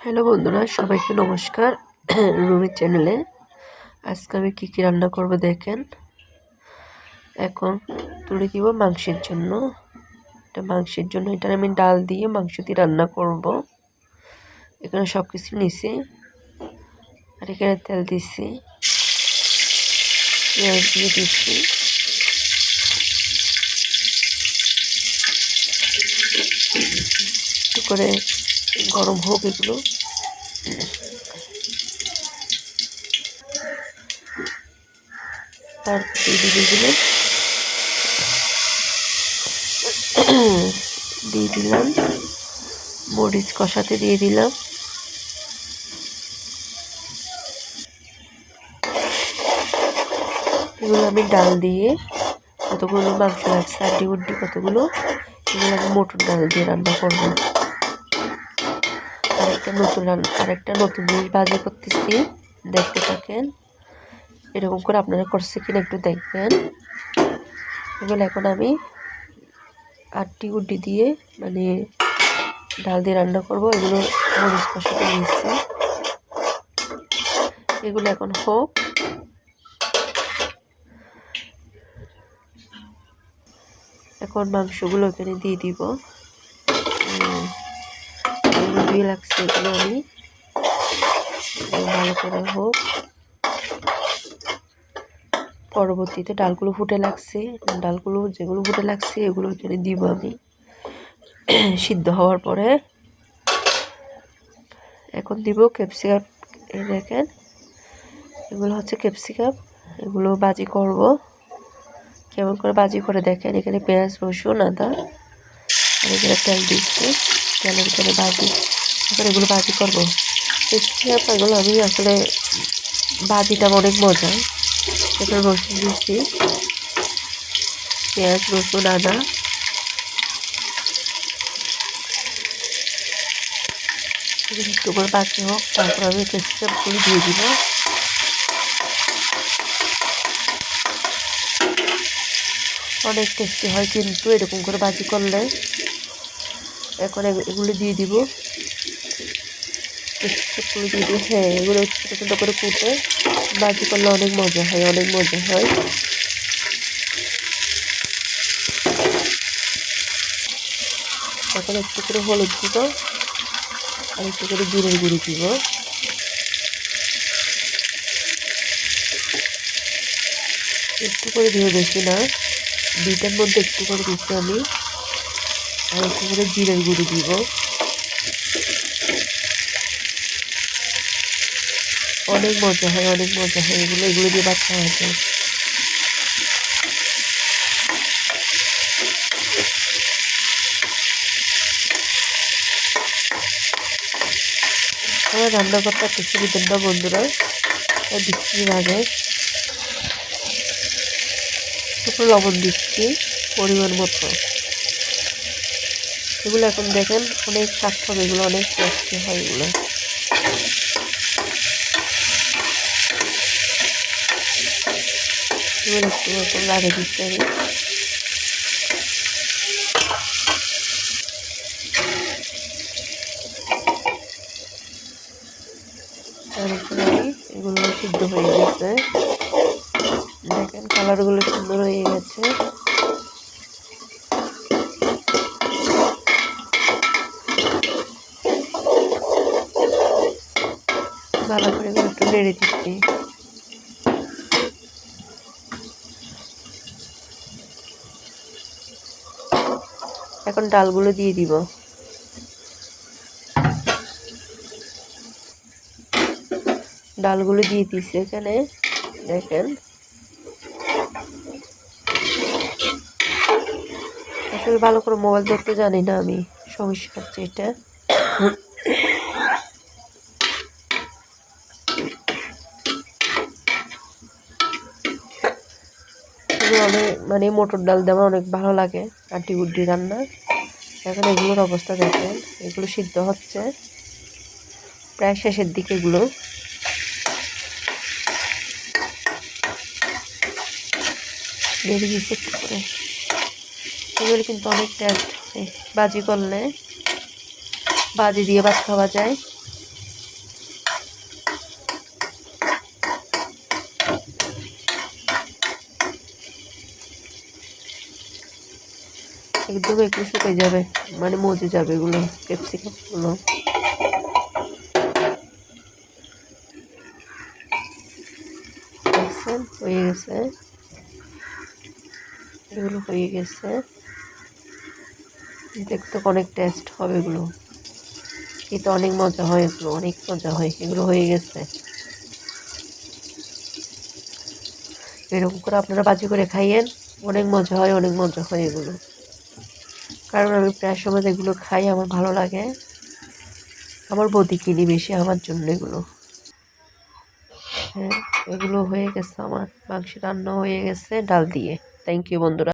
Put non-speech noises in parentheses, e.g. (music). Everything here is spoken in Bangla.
হ্যালো বন্ধুরা, সবাইকে নমস্কার (clears throat) রুমির চ্যানেলে। আজকে আমি কী কী রান্না করব দেখেন। এখন তুলে দিব মাংসের জন্য। এটা মাংসের জন্য এটা আমি ডাল দিয়ে মাংস দিয়ে রান্না করব। এখানে সব কিছু নিছি। আর এখানে তেল দিছি। পেঁয়াজ দিয়ে দিচ্ছি করে গরম হোক এগুলো। দিয়ে দিয়ে দিলাম। মরিচ কষাতে দিয়ে দিলাম। এগুলো আমি ডাল দিয়ে কতগুলো মাংস লাগছে আড্ডি উড্ডি কতগুলো, এগুলো আমি মোটর ডাল দিয়ে রান্না করব। আরেকটা নতুন আরেকটা নতুন জিনিস বাজি করতেছি। দেখতে থাকেন। এরকম করে আপনারা করছে কিনা একটু দেখবেন। এগুলো এখন আমি আটটি উড্ডি দিয়ে মানে ডাল দিয়ে রান্না করব। এগুলো মরিচ কষাতে নিচ্ছি। এগুলো এখন হোক। এখন মাংসগুলো এখানে দিয়ে দিব। ধুয়ে লাগছে এগুলো আমি। ভালো করে হোক। পরবর্তীতে ডালগুলো ফুটে লাগছে। ডালগুলো যেগুলো ফুটে লাগছে এগুলো এখানে দিব আমি। সিদ্ধ হওয়ার পরে এখন দিব ক্যাপসিকাম। এই দেখেন, এগুলো হচ্ছে ক্যাপসিকাম। এগুলো বাজি করব। কেমন করে বাজি করে দেখেন, এখানে পেঁয়াজ, রসুন, আদা। আর এখানে তেল দিচ্ছি। তেলের এখানে বাজি এখন এগুলো বাজি করব। এগুলো আমি আসলে বাজিটা অনেক মজা। এখানে রসুন দিচ্ছি পেঁয়াজ, রসুন, আদা। একটু করে বাকি হোক, তারপর আমি ক্যাপসিকামগুলো দিয়ে দিব। অনেক টেস্টি হয় কিন্তু এরকম করে বাজি করলে। এখন এগুলো দিয়ে দিব। দিয়ে দিব হ্যাঁ এগুলো ছোটো ছোটো করে কুটে বাজি করলে অনেক মজা হয়, অনেক মজা হয়। এখন একটু করে হলুদ দিব, আর একটু করে জিরের গুঁড়ি দিব। একটু করে দিয়ে বেশি না, দুইটার মধ্যে একটু করে দিচ্ছি আমি, আর একটু করে জিরের গুঁড়ি দিব। অনেক মজা হয়, অনেক মজা হয়। এগুলো এগুলো দিয়ে বাচ্চা হয় আমার রান্না করতে একটু সুবিধের না বন্ধুরা। দিচ্ছি আগে। শুকনো লবণ দিচ্ছি, পরিমাণ মতো। এগুলো এখন দেখেন, অনেক স্বাস্থ্য এগুলো অনেক টেস্টি হয় এগুলো। একটু মতন লাগিয়ে দিচ্ছি আমি তারপরে এগুলো সিদ্ধ হয়ে গেছে। দেখেন কালারগুলো সুন্দর হয়ে গেছে। ভালো করে একটু নেড়ে দিচ্ছি। এখন ডালগুলো দিয়ে দিব। ডালগুলো দিয়ে দিচ্ছি এখানে, দেখেন। আসলে ভালো করে মোবাইল ধরতে জানি না আমি সমস্যা হচ্ছে এটা। অনেক মানে মোটর ডাল দেওয়া অনেক ভালো লাগে আটি উড্ডি রান্না। এখন এগুলোর অবস্থা দেখেন, এগুলো সিদ্ধ হচ্ছে। প্রায় শেষের দিকে এগুলো। এগুলো কিন্তু অনেক টেস্ট বাজি করলে, বাজি দিয়ে ভাত খাওয়া যায়। একদম একটু শুকিয়ে যাবে মানে মজে যাবে এগুলো ক্যাপসিকামগুলো হয়ে গেছে। এগুলো হয়ে গেছে। দেখতে অনেক টেস্ট হবে এগুলো। খেতে অনেক মজা হয় এগুলো, অনেক মজা হয়। এগুলো হয়ে গেছে। এরকম করে আপনারা বাজি করে খাইয়েন, অনেক মজা হয়, অনেক মজা হয় এগুলো। কারণ আমি প্রায় সময় এগুলো খাই আমার ভালো লাগে। আমার বৌদি কিনি বেশি আমার জন্য এগুলো। হ্যাঁ এগুলো হয়ে গেছে আমার। মাংস রান্না হয়ে গেছে ডাল দিয়ে। থ্যাংক ইউ বন্ধুরা।